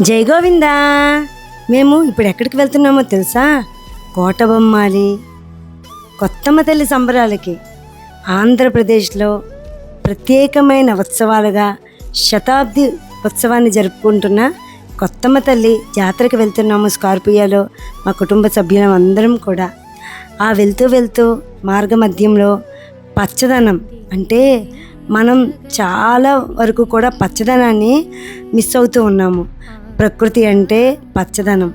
జై గోవిందా. మేము ఇప్పుడు ఎక్కడికి వెళ్తున్నామో తెలుసా? కోటబొమ్మాలి. కొత్తమ్మ తల్లి సంబరాలకి ఆంధ్రప్రదేశ్లో ప్రత్యేకమైన ఉత్సవాలుగా శతాబ్ది ఉత్సవాన్ని జరుపుకుంటున్న కొత్తమ్మ తల్లి జాతరకి వెళ్తున్నాము స్కార్పియోలో. మా కుటుంబ సభ్యులం అందరం కూడా. ఆ వెళ్తూ వెళ్తూ మార్గ మధ్యంలో పచ్చదనం అంటే మనం చాలా వరకు కూడా పచ్చదనాన్ని మిస్ అవుతూ ఉన్నాము. ప్రకృతి అంటే పచ్చదనం.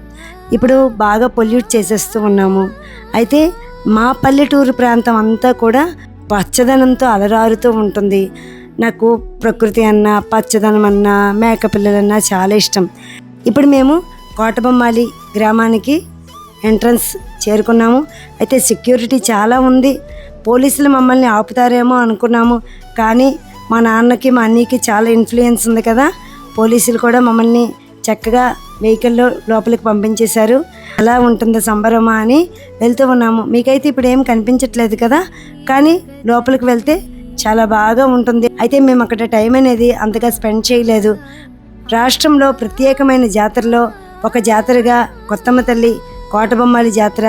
ఇప్పుడు బాగా పొల్యూట్ చేసేస్తూ ఉన్నాము. అయితే మా పల్లెటూరు ప్రాంతం అంతా కూడా పచ్చదనంతో అలరారుతూ ఉంటుంది. నాకు ప్రకృతి అన్న పచ్చదనం అన్న మేకపిల్లలన్నా చాలా ఇష్టం. ఇప్పుడు మేము కోటబొమ్మాలి గ్రామానికి ఎంట్రన్స్ చేరుకున్నాము. అయితే సెక్యూరిటీ చాలా ఉంది. పోలీసులు మమ్మల్ని ఆపుతారేమో అనుకున్నాము. కానీ మా నాన్నకి మా అన్నయ్యకి చాలా ఇన్ఫ్లుయెన్స్ ఉంది కదా. పోలీసులు కూడా మమ్మల్ని చక్కగా వెహికల్లో లోపలికి పంపించేశారు. అలా ఉంటుందో సంబరమా అని వెళ్తూ ఉన్నాము. మీకైతే ఇప్పుడు ఏం కనిపించట్లేదు కదా? కానీ లోపలికి వెళ్తే చాలా బాగా ఉంటుంది. అయితే మేము అక్కడ టైం అనేది అంతగా స్పెండ్ చేయలేదు. రాష్ట్రంలో ప్రత్యేకమైన జాతరలో ఒక జాతరగా కొత్తమ్మ తల్లి కోటబొమ్మాలి జాతర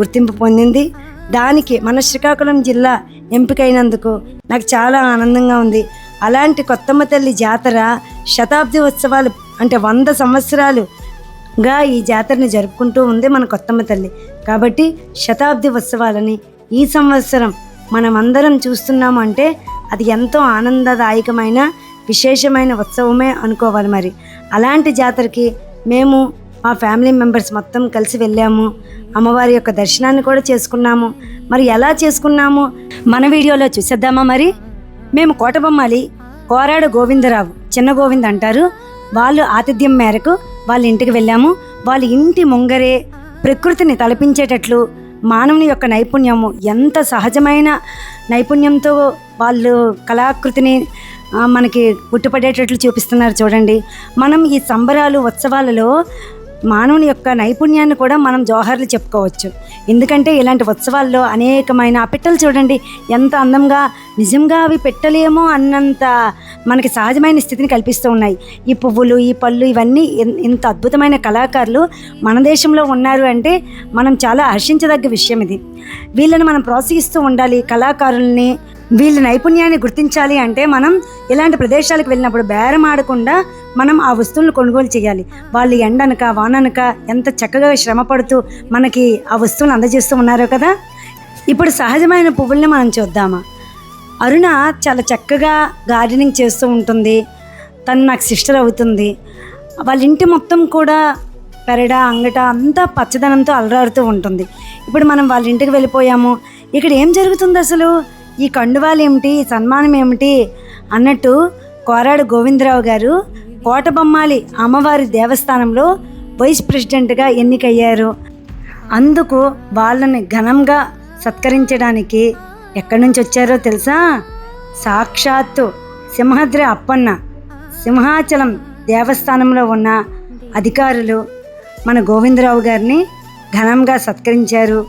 గుర్తింపు పొందింది. దానికి మన శ్రీకాకుళం జిల్లా ఎంపికైనందుకు నాకు చాలా ఆనందంగా ఉంది. అలాంటి కొత్తమ్మ తల్లి జాతర శతాబ్ది ఉత్సవాలు అంటే వంద సంవత్సరాలుగా ఈ జాతరని జరుపుకుంటూ ఉంది మన కొత్తమ్మ తల్లి. కాబట్టి శతాబ్ది ఉత్సవాలని ఈ సంవత్సరం మనమందరం చూస్తున్నాము అంటే అది ఎంతో ఆనందదాయకమైన విశేషమైన ఉత్సవమే అనుకోవాలి మరి. అలాంటి జాతరకి మేము మా ఫ్యామిలీ మెంబర్స్ మొత్తం కలిసి వెళ్ళాము. అమ్మవారి యొక్క దర్శనాన్ని కూడా చేసుకున్నాము. మరి ఎలా చేసుకున్నాము? మన వీడియోలో చూసేద్దామా మరి? మేము కోటబొమ్మాలి కోరాడ గోవిందరావు చిన్న గోవింద్ అంటారు. వాళ్ళు ఆతిథ్యం మేరకు వాళ్ళ ఇంటికి వెళ్ళాము. వాళ్ళ ఇంటి ముంగరే ప్రకృతిని తలపించేటట్లు మానవుని యొక్క నైపుణ్యము ఎంత సహజమైన నైపుణ్యంతో వాళ్ళు కళాకృతిని మనకి పుట్టుపడేటట్లు చూపిస్తున్నారు చూడండి. మనం ఈ సంబరాలు ఉత్సవాలలో మానవుని యొక్క నైపుణ్యాన్ని కూడా మనం జోహర్లు చెప్పుకోవచ్చు. ఎందుకంటే ఇలాంటి ఉత్సవాల్లో అనేకమైన ఆ పిట్టలు చూడండి ఎంత అందంగా నిజంగా అవి పెట్టలేమో అన్నంత మనకి సహజమైన స్థితిని కల్పిస్తూ ఉన్నాయి. ఈ పువ్వులు ఈ పళ్ళు ఇవన్నీ ఇన్- ఇంత అద్భుతమైన కళాకారులు మన దేశంలో ఉన్నారు అంటే మనం చాలా హర్షించదగ్గ విషయం ఇది. వీళ్ళని మనం ప్రోత్సహిస్తూ ఉండాలి కళాకారుల్ని వీళ్ళ నైపుణ్యాన్ని గుర్తించాలి అంటే మనం ఇలాంటి ప్రదేశాలకు వెళ్ళినప్పుడు బేరం ఆడకుండా మనం ఆ వస్తువులను కొనుగోలు చేయాలి. వాళ్ళు ఎండనక వాననక ఎంత చక్కగా శ్రమ పడుతూ మనకి ఆ వస్తువులను అందజేస్తూ ఉన్నారో కదా? ఇప్పుడు సహజమైన పువ్వుల్ని మనం చూద్దామా? అరుణ చాలా చక్కగా గార్డెనింగ్ చేస్తూ ఉంటుంది. తను నాకు సిస్టర్ అవుతుంది. వాళ్ళ ఇంటి మొత్తం కూడా పెరడ అంగట అంతా పచ్చదనంతో అలరారుతూ ఉంటుంది. ఇప్పుడు మనం వాళ్ళ ఇంటికి వెళ్ళిపోయాము. ఇక్కడ ఏం జరుగుతుంది అసలు? ఈ కండువాలు ఏమిటి? ఈ సన్మానం ఏమిటి? అన్నట్టు కోరాడు గోవిందరావు గారు. కోటబొమ్మాలి అమ్మవారి దేవస్థానంలో వైస్ ప్రెసిడెంట్గా ఎన్నికయ్యారు. అందుకు వాళ్ళని ఘనంగా సత్కరించడానికి ఎక్కడి నుంచి వచ్చారో తెలుసా? సాక్షాత్తు సింహాద్రి అప్పన్న సింహాచలం దేవస్థానంలో ఉన్న అధికారులు మన గోవిందరావు గారిని ఘనంగా సత్కరించారు.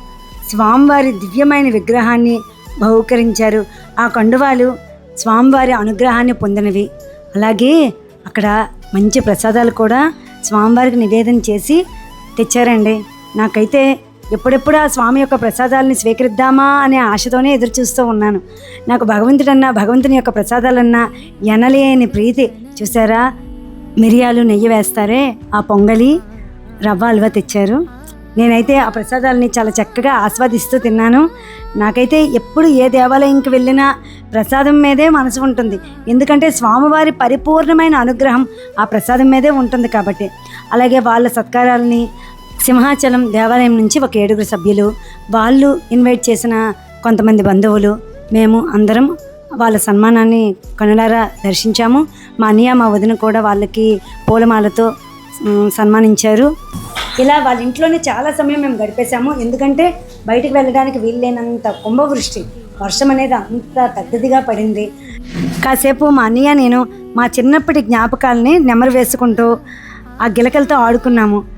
స్వామివారి దివ్యమైన విగ్రహాన్ని బహుకరించారు. ఆ కండువాలు స్వామివారి అనుగ్రహాన్ని పొందినవి. అలాగే అక్కడ మంచి ప్రసాదాలు కూడా స్వామివారికి నివేదన చేసి తెచ్చారండి. నాకైతే ఎప్పుడెప్పుడు ఆ స్వామి యొక్క ప్రసాదాలని స్వీకరిద్దామా అనే ఆశతోనే ఎదురు చూస్తూ ఉన్నాను. నాకు భగవంతుడన్నా భగవంతుని యొక్క ప్రసాదాలన్నా ఎనలేని ప్రీతి. చూసారా మిరియాలు నెయ్యి వేస్తారే? ఆ పొంగలి రవ్వ అల్వా తెచ్చారు. నేనైతే ఆ ప్రసాదాలని చాలా చక్కగా ఆస్వాదిస్తూ తిన్నాను. నాకైతే ఎప్పుడు ఏ దేవాలయంకి వెళ్ళినా ప్రసాదం మీదే మనసు ఉంటుంది. ఎందుకంటే స్వామివారి పరిపూర్ణమైన అనుగ్రహం ఆ ప్రసాదం మీదే ఉంటుంది కాబట్టి. అలాగే వాళ్ళ సత్కారాలని సింహాచలం దేవాలయం నుంచి ఒక ఏడుగురు సభ్యులు. వాళ్ళు ఇన్వైట్ చేసిన కొంతమంది బంధువులు. మేము అందరం వాళ్ళ సన్మానాన్ని కనులారా దర్శించాము. మా అన్నయ్య మా వదిన కూడా వాళ్ళకి పూలమాలతో సన్మానించారు. ఇలా వాళ్ళ ఇంట్లోనే చాలా సమయం మేము గడిపేశాము. ఎందుకంటే బయటకు వెళ్ళడానికి వీల్లేనంత కుంభవృష్టి వర్షం అనేది అంత పెద్దదిగా పడింది. కాసేపు మా అన్నయ్య నేను మా చిన్నప్పటి జ్ఞాపకాలని నెమరు వేసుకుంటూ ఆ గిలకలతో ఆడుకున్నాము.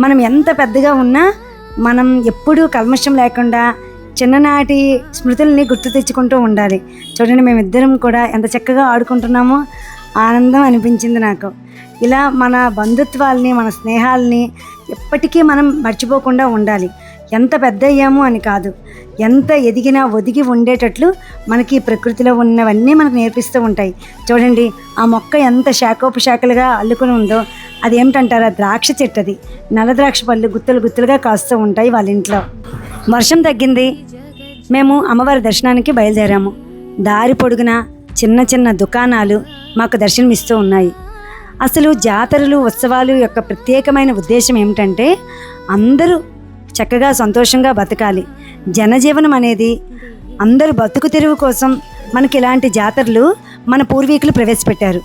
మనం ఎంత పెద్దగా ఉన్నా మనం ఎప్పుడూ కల్మషం లేకుండా చిన్ననాటి స్మృతుల్ని గుర్తు తెచ్చుకుంటూ ఉండాలి. చూడండి మేమిద్దరం కూడా ఎంత చక్కగా ఆడుకుంటున్నామో ఆనందం అనిపించింది నాకు. ఇలా మన బంధుత్వాల్ని మన స్నేహాల్ని ఎప్పటికీ మనం మర్చిపోకుండా ఉండాలి. ఎంత పెద్ద అయ్యాము అని కాదు. ఎంత ఎదిగినా ఒదిగి ఉండేటట్లు మనకి ప్రకృతిలో ఉన్నవన్నీ మనకు నేర్పిస్తూ ఉంటాయి. చూడండి ఆ మొక్క ఎంత శాఖోపశాఖలుగా అల్లుకుని ఉందో అది ఏమిటంటారా ద్రాక్ష చెట్టు అది నల్ల ద్రాక్ష పళ్ళు గుత్తులు గుత్తులుగా కాస్తూ ఉంటాయి వాళ్ళ ఇంట్లో. వర్షం తగ్గింది. మేము అమ్మవారి దర్శనానికి బయలుదేరాము. దారి పొడుగున చిన్న చిన్న దుకాణాలు మాకు దర్శనమిస్తూ ఉన్నాయి. అసలు జాతరలు ఉత్సవాలు యొక్క ప్రత్యేకమైన ఉద్దేశం ఏమిటంటే అందరూ చక్కగా సంతోషంగా బతకాలి. జనజీవనం అనేది అందరూ బతుకు తెరువు కోసం మనకి ఇలాంటి జాతరలు మన పూర్వీకులు ప్రవేశపెట్టారు.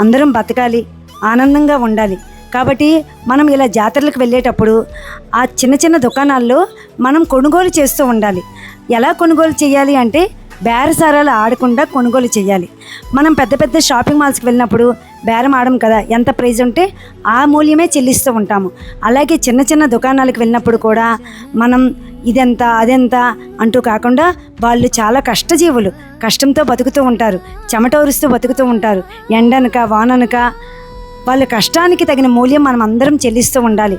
అందరం బతకాలి ఆనందంగా ఉండాలి. కాబట్టి మనం ఇలా జాతరలకు వెళ్ళేటప్పుడు ఆ చిన్న చిన్న దుకాణాల్లో మనం కొనుగోలు చేస్తూ ఉండాలి. ఎలా కొనుగోలు చేయాలి అంటే బేరసారాలు ఆడకుండా కొనుగోలు చేయాలి. మనం పెద్ద పెద్ద షాపింగ్ మాల్స్కి వెళ్ళినప్పుడు బేరం ఆడం కదా ఎంత ప్రైజ్ ఉంటే ఆ మూల్యమే చెల్లిస్తూ ఉంటాము. అలాగే చిన్న చిన్న దుకాణాలకు వెళ్ళినప్పుడు కూడా మనం ఇదెంత అదెంత అంటూ కాకుండా వాళ్ళు చాలా కష్టజీవులు కష్టంతో బతుకుతూ ఉంటారు చెమటోరుస్తూ బతుకుతూ ఉంటారు ఎండనక వాననక వాళ్ళ కష్టానికి తగిన మూల్యం మనం అందరం చెల్లిస్తూ ఉండాలి.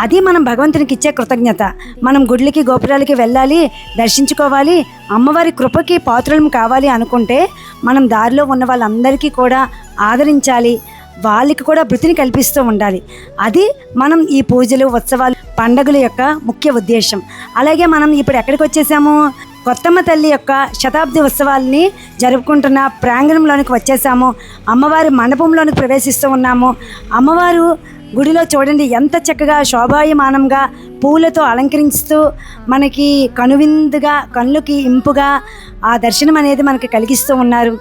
అది మనం భగవంతునికి ఇచ్చే కృతజ్ఞత. మనం గుడ్లకి గోపురాలకి వెళ్ళాలి దర్శించుకోవాలి అమ్మవారి కృపకి పాత్రలం కావాలి అనుకుంటే మనం దారిలో ఉన్న వాళ్ళందరికీ కూడా ఆదరించాలి. వాళ్ళకి కూడా భృతిని కల్పిస్తూ ఉండాలి. అది మనం ఈ పూజలు ఉత్సవాలు పండగల యొక్క ముఖ్య ఉద్దేశం. అలాగే మనం ఇప్పుడు ఎక్కడికి వచ్చేసాము? కొత్తమ్మ తల్లి యొక్క శతాబ్ది ఉత్సవాల్ని జరుపుకుంటున్న ప్రాంగణంలోనికి వచ్చేసాము. అమ్మవారి మండపంలోనికి ప్రవేశిస్తూ ఉన్నాము. అమ్మవారు గుడిలో చూడండి ఎంత చక్కగా శోభాయమానంగా పూలతో అలంకరిస్తూ మనకి కనువిందుగా కళ్ళుకి ఇంపుగా ఆ దర్శనం అనేది మనకి కలిగిస్తూ ఉన్నారు.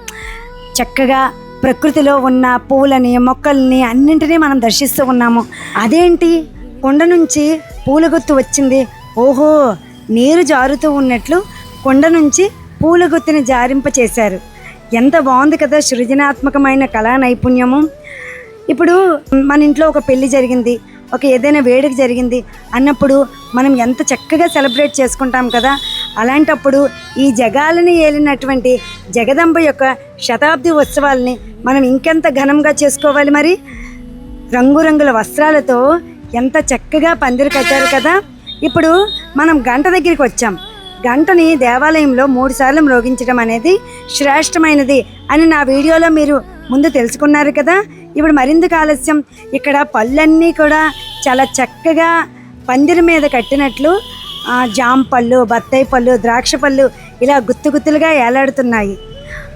చక్కగా ప్రకృతిలో ఉన్న పూలని మొక్కల్ని అన్నింటినీ మనం దర్శిస్తూ ఉన్నాము. అదేంటి? కొండ నుంచి పూల గుత్తు వచ్చింది. ఓహో నీరు జారుతూ ఉన్నట్లు కొండ నుంచి పూల గుత్తిని జారింప చేశారు. ఎంత బాగుంది కదా సృజనాత్మకమైన కళా నైపుణ్యము. ఇప్పుడు మన ఇంట్లో ఒక పెళ్ళి జరిగింది. ఒక ఏదైనా వేడుక జరిగింది. అన్నప్పుడు మనం ఎంత చక్కగా సెలబ్రేట్ చేసుకుంటాం కదా. అలాంటప్పుడు ఈ జగాలని ఏలినటువంటి జగదంబ యొక్క శతాబ్ది ఉత్సవాల్ని మనం ఇంకెంత ఘనంగా చేసుకోవాలి మరి? రంగురంగుల వస్త్రాలతో ఎంత చక్కగా పందిరి కట్టారు కదా? ఇప్పుడు మనం గంట దగ్గరికి వచ్చాం. గంటని దేవాలయంలో మూడు సార్లు మ్రోగించడం అనేది శ్రేష్టమైనది అని నా వీడియోలో మీరు ముందు తెలుసుకున్నారు కదా? ఇప్పుడు మరిందుకు ఆలస్యం. ఇక్కడ పళ్ళన్నీ కూడా చాలా చక్కగా పందిరి మీద కట్టినట్లు జామ పళ్ళు బత్తాయి పళ్ళు ద్రాక్ష పళ్ళు ఇలా గుత్తు గుత్తులుగా ఏలాడుతున్నాయి.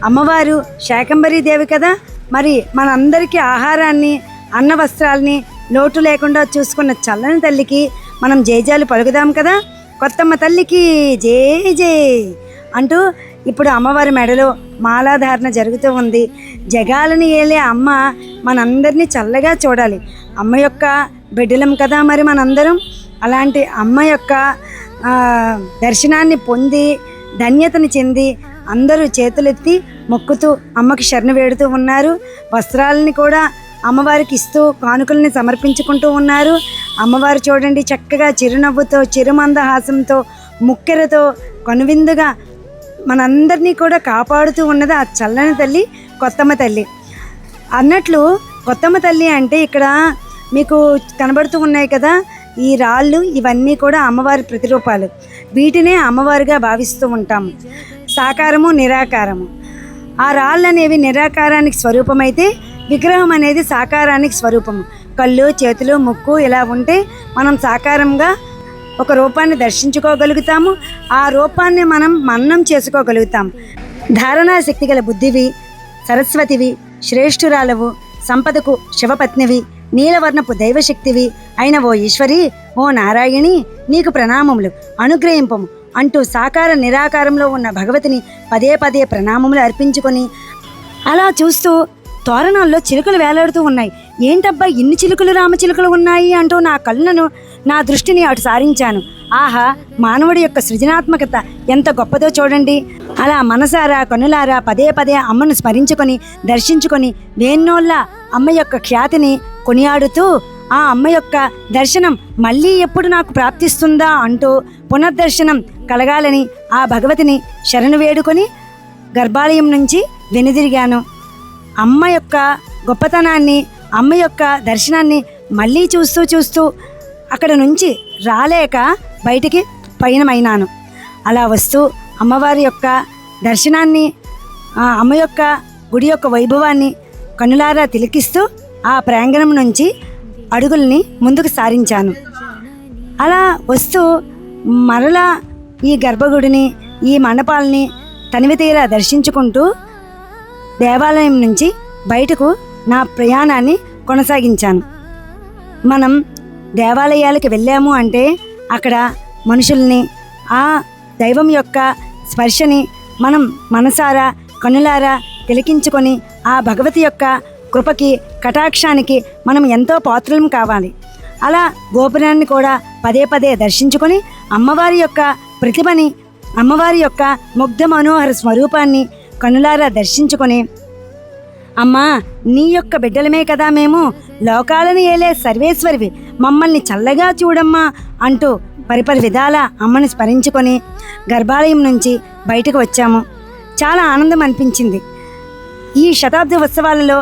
అమ్మవారు శాకంబరీ దేవి కదా? మరి మనందరికీ ఆహారాన్ని అన్న వస్త్రాల్ని లోటు లేకుండా చూసుకున్న చల్లని తల్లికి మనం జయజాలు పలుకుదాం కదా? కొత్తమ్మ తల్లికి జే జే అంటూ ఇప్పుడు అమ్మవారి మెడలో మాలాధారణ జరుగుతూ ఉంది. జగాలని ఏలే అమ్మ మనందరినీ చల్లగా చూడాలి. అమ్మ యొక్క బిడ్డలం కదా మరి మనందరం? అలాంటి అమ్మ యొక్క దర్శనాన్ని పొంది ధన్యతను చెంది అందరూ చేతులెత్తి మొక్కుతూ అమ్మకి శరణ వేడుతూ ఉన్నారు. వస్త్రాలని కూడా అమ్మవారికి ఇస్తూ కానుకల్ని సమర్పించుకుంటూ ఉన్నారు. అమ్మవారు చూడండి చక్కగా చిరునవ్వుతో చిరుమందహాసంతో ముక్కెరతో కనువిందుగా మనందరినీ కూడా కాపాడుతూ ఉన్నది ఆ చల్లని తల్లి కొత్తమ్మ తల్లి. అన్నట్లు కొత్తమ్మ తల్లి అంటే ఇక్కడ మీకు కనబడుతూ ఉన్నాయి కదా ఈ రాళ్ళు ఇవన్నీ కూడా అమ్మవారి ప్రతిరూపాలు. వీటినే అమ్మవారిగా భావిస్తూ ఉంటాము సాకారము నిరాకారము. ఆ రాళ్ళు అనేవి నిరాకారానికి స్వరూపమైతే విగ్రహం అనేది సాకారానికి స్వరూపము. కళ్ళు చేతులు ముక్కు ఇలా ఉంటే మనం సాకారంగా ఒక రూపాన్ని దర్శించుకోగలుగుతాము. ఆ రూపాన్ని మనం మన్నం చేసుకోగలుగుతాం. ధారణా శక్తి గల బుద్ధివి సరస్వతివి శ్రేష్ఠురాలవు సంపదకు శివపత్నివి నీలవర్ణపు దైవశక్తివి అయిన ఓ ఈశ్వరి ఓ నారాయణి నీకు ప్రణామములు అనుగ్రహింపము అంటూ సాకార నిరాకారంలో ఉన్న భగవతిని పదే పదే ప్రణామములు అర్పించుకొని అలా చూస్తూ తోరణాల్లో చిలుకలు వేలాడుతూ ఉన్నాయి. ఏంటబ్బా ఇన్ని చిలుకలు రామచిలుకలు ఉన్నాయి అంటూ నా కళ్ళను నా దృష్టిని అటు సారించాను. ఆహా మానవుడి యొక్క సృజనాత్మకత ఎంత గొప్పదో చూడండి. అలా మనసారా కనులారా పదే పదే అమ్మను స్మరించుకొని దర్శించుకొని వేన్నోళ్ళ అమ్మ యొక్క ఖ్యాతిని కొనియాడుతూ ఆ అమ్మ యొక్క దర్శనం మళ్ళీ ఎప్పుడు నాకు ప్రాప్తిస్తుందా? అంటూ పునర్దర్శనం కలగాలని ఆ భగవతిని శరణు వేడుకొని గర్భాలయం నుంచి వెనుదిరిగాను. అమ్మ యొక్క గొప్పతనాన్ని అమ్మ యొక్క దర్శనాన్ని మళ్ళీ చూస్తూ చూస్తూ అక్కడ నుంచి రాలేక బయటికి పయనమైనాను. అలా వస్తూ అమ్మవారి యొక్క దర్శనాన్ని ఆ అమ్మ యొక్క గుడి యొక్క వైభవాన్ని కన్నులారా తిలికిస్తూ ఆ ప్రాంగణం నుంచి అడుగుల్ని ముందుకు సారించాను. అలా వస్తూ మరలా ఈ గర్భగుడిని ఈ మండపాలని తనివి తీరా దర్శించుకుంటూ దేవాలయం నుంచి బయటకు నా ప్రయాణాన్ని కొనసాగించాను. మనం దేవాలయాలకు వెళ్ళాము అంటే అక్కడ మనుషుల్ని ఆ దైవం యొక్క స్పర్శని మనం మనసారా కనులారా తిలకించుకొని ఆ భగవతి యొక్క కృపకి కటాక్షానికి మనం ఎంతో పాత్రలం కావాలి. అలా గోపురాన్ని కూడా పదే పదే దర్శించుకొని అమ్మవారి యొక్క ప్రతిభని అమ్మవారి యొక్క ముగ్ధ మనోహర స్వరూపాన్ని కనులారా దర్శించుకొని అమ్మా నీ యొక్క బిడ్డలమే కదా మేము లోకాలను ఏలే సర్వేశ్వరివి మమ్మల్ని చల్లగా చూడమ్మా అంటూ పరిపరి విధాల అమ్మని స్మరించుకొని గర్భాలయం నుంచి బయటకు వచ్చాము. చాలా ఆనందం అనిపించింది. ఈ శతాబ్ది ఉత్సవాలలో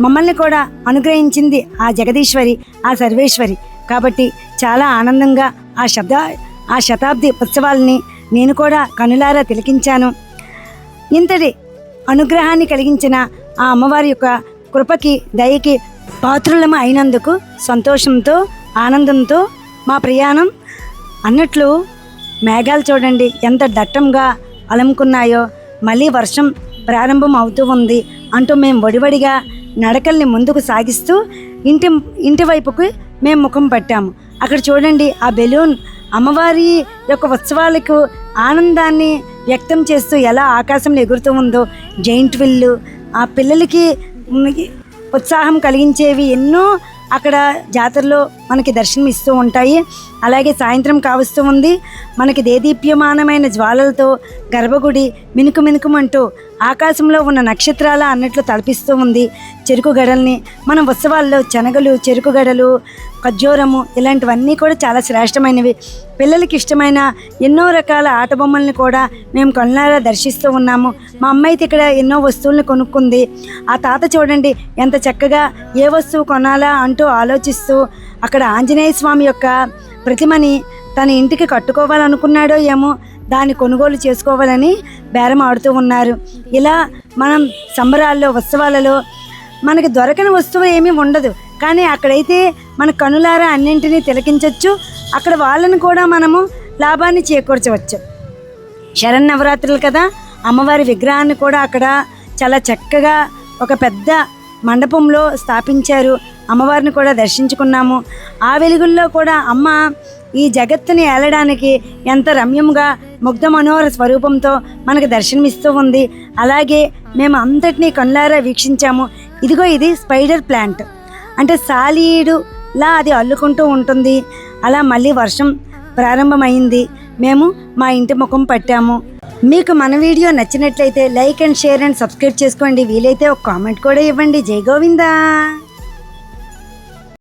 మమ్మల్ని కూడా అనుగ్రహించింది ఆ జగదీశ్వరి ఆ సర్వేశ్వరి. కాబట్టి చాలా ఆనందంగా ఆ శబ్ద ఆ శతాబ్ది ఉత్సవాల్ని నేను కూడా కనులారా తిలకించాను. ఇంతటి అనుగ్రహాన్ని కలిగించిన ఆ అమ్మవారి యొక్క కృపకి దయకి పాత్రులము అయినందుకు సంతోషంతో ఆనందంతో మా ప్రయాణం అన్నట్లు మేఘాలు చూడండి ఎంత దట్టంగా అలముకున్నాయో మళ్ళీ వర్షం ప్రారంభం అవుతూ ఉంది అంటూ మేము వడివడిగా నడకల్ని ముందుకు సాగిస్తూ ఇంటి ఇంటి వైపుకు మేము ముఖం పట్టాము. అక్కడ చూడండి ఆ బెలూన్ అమ్మవారి యొక్క ఉత్సవాలకు ఆనందాన్ని వ్యక్తం చేస్తూ ఎలా ఆకాశంలో ఎగురుతూ ఉందో జైంట్ విల్లు ఆ పిల్లలకి ఉత్సాహం కలిగించేవి ఎన్నో అక్కడ జాతరలో మనకి దర్శనం ఇస్తూ ఉంటాయి. అలాగే సాయంత్రం కావస్తూ ఉంది. మనకి దేదీప్యమానమైన జ్వాలలతో గర్భగుడి మినుకు మినుకుమంటూ ఆకాశంలో ఉన్న నక్షత్రాల అన్నట్లు తలపిస్తూ ఉంది. చెరుకు గడల్ని మనం ఉత్సవాల్లో శనగలు చెరుకు గడలు ఖర్జూరము ఇలాంటివన్నీ కూడా చాలా శ్రేష్టమైనవి. పిల్లలకి ఇష్టమైన ఎన్నో రకాల ఆట బొమ్మల్ని కూడా మేము కొన్నారా దర్శిస్తూ ఉన్నాము. మా అమ్మ అయితే ఇక్కడ ఎన్నో వస్తువులను కొనుక్కుంది. ఆ తాత చూడండి ఎంత చక్కగా ఏ వస్తువు కొనాలా అంటూ ఆలోచిస్తూ అక్కడ ఆంజనేయ స్వామి యొక్క ప్రతిమని తన ఇంటికి కట్టుకోవాలనుకున్నాడో ఏమో దాన్ని కొనుగోలు చేసుకోవాలని బేరం ఆడుతూ ఉన్నారు. ఇలా మనం సంబరాల్లో ఉత్సవాలలో మనకి దొరకని వస్తువు ఏమీ ఉండదు. కానీ అక్కడైతే మన కనులారా అన్నింటినీ తిలకించవచ్చు అక్కడ వాళ్ళని కూడా మనము లాభాన్ని చేకూర్చవచ్చు. శరన్నవరాత్రులు కదా? అమ్మవారి విగ్రహాన్ని కూడా అక్కడ చాలా చక్కగా ఒక పెద్ద మండపంలో స్థాపించారు. అమ్మవారిని కూడా దర్శించుకున్నాము. ఆ వెలుగుల్లో కూడా అమ్మ ఈ జగత్తుని ఏలడానికి ఎంత రమ్యంగా ముగ్ధ మనోహర స్వరూపంతో మనకు దర్శనమిస్తూ ఉంది. అలాగే మేము అంతటినీ కళ్ళారా వీక్షించాము. ఇదిగో ఇది స్పైడర్ ప్లాంట్. అంటే సాలీడులా అది అల్లుకుంటూ ఉంటుంది. అలా మళ్ళీ వర్షం ప్రారంభమైంది. మేము మా ఇంటి ముఖం పట్టాము. మీకు మన వీడియో నచ్చినట్లయితే like and share and subscribe చేసుకోండి. వీలైతే ఒక కామెంట్ కూడా ఇవ్వండి. జై గోవిందా!